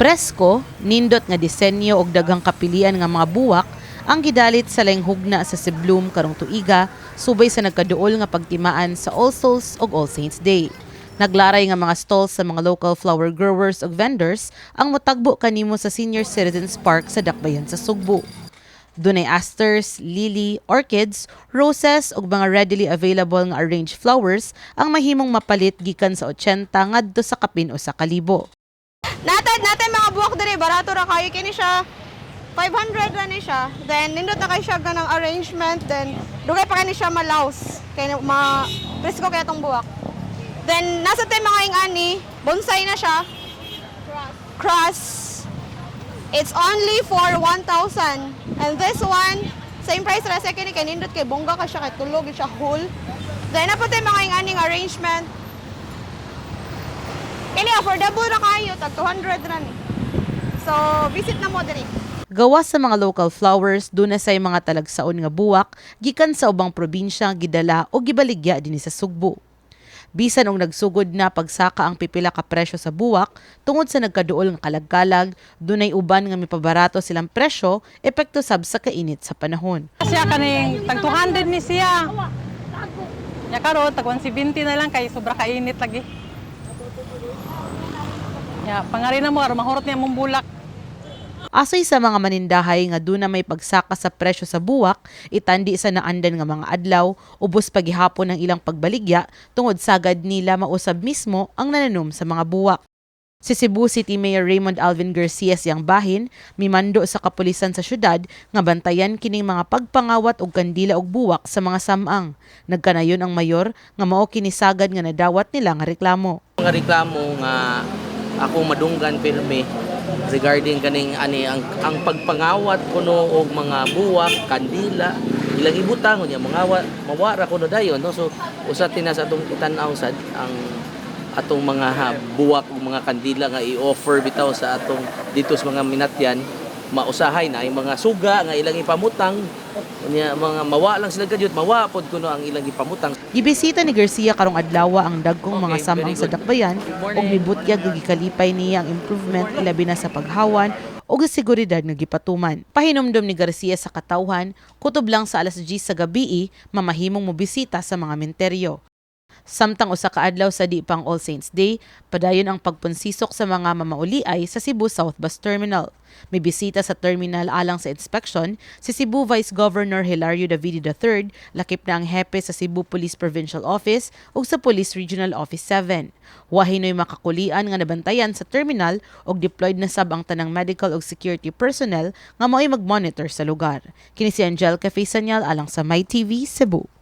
Presko, nindot nga disenyo og daghang kapilian nga mga buwak ang gidalit sa laing hugna sa Siblum karong tuiga subay sa nagkaduol nga pagtimaan sa All Souls ug All Saints Day. Naglaray nga mga stalls sa mga local flower growers ug vendors ang motagbo kanimo sa Senior Citizens Park sa Dakbayan sa Sugbo. Dunay asters, lily, orchids, roses ug mga readily available nga arranged flowers ang mahimong mapalit gikan sa 80 ngadto sa kapin o sa kalibo. Natad natin mga buwak diri barato ra kayo kini siya 500 ra ni siya. Then nindot na kay siya ganang arrangement then dugay pa kani siya malaws kay mga presko kay atong buwak. Then nasa tay mga ingani, bonsai na siya. Cross. It's only for 1,000. And this one, same price ra sa kini kay nindot kay bongga ka siya kay tulog siya whole. Then na tay mga inganing arrangement. Kini affordable ra kayo, tag 200 ra ni. So, visit na mo diri. Gawas sa mga local flowers, doon na say mga talagsaon nga buwak, gikan sa ubang probinsya gidala o gibaligya dinhi sa Sugbo. Bisan og nagsugod na pagsaka ang pipila ka presyo sa buwak, tungod sa nagkaduol nga kalagkalag, dunay uban nga mipabarato silang presyo, epekto sab sa kainit sa panahon. Siya kaning tag 200 ni siya. Ya karon tag 170 na lang kay sobra kainit lagi. Ya, pangari na mo aron mahurot niya mong bulak. Asoy sa mga manindahay nga doon na may pagsaka sa presyo sa buwak, itandi sa naandan nga mga adlaw, ubos pagihapon ang ilang pagbaligya tungod sagad nila mausab mismo ang nananom sa mga buwak. Si Cebu City Mayor Raymond Alvin Garcia siyang bahin, mimando sa kapulisan sa syudad nga bantayan kining mga pagpangawat og kandila og buwak sa mga samang. Nagkanayon ang mayor nga mao kini sagad nga nadawat nila nga reklamo. Mga reklamo nga ako madunggan pirmi regarding kaning ani ang ang pagpangawat kuno og mga buwak, kandila, ilang ibutang niya mga mawara kuno dayon no? So usa tina sa atong itan-aw sad ang atong mga buwak ug mga kandila nga i-offer bitaw sa atong dito sa mga minatyan. Mausahay na ay mga suga nga ilang ipamutang niya mga mawa lang sila gadyot mawa pod kuno ang ilang ipamutang Gibisita ni Garcia karong adlaw ang dagkong mga Okay, samang very sa. Dakbayan ug morning. mibutyag nga gikalipay niya ang improvement ilabi na sa paghawan ug sa seguridad nga gipatuman. Pahinomdom ni Garcia sa katawhan, kutob lang sa alas 10 sa gabi mamahimong mobisita sa mga menteryo. Samtang usa ka adlaw sa di pang All Saints Day, padayon ang pagpunsisok sa mga mamauliay sa Cebu South Bus Terminal. May bisita sa terminal alang sa inspection si Cebu Vice Governor Hilario Davide III, lakip na ang hepe sa Cebu Police Provincial Office ug sa Police Regional Office 7. Wahay noy makakulian nga nabantayan sa terminal ug deployed na sab ang tanang medical ug security personnel nga mao'y mag-monitor sa lugar. Kini si Angel Cafe Sanyal alang sa My TV Cebu.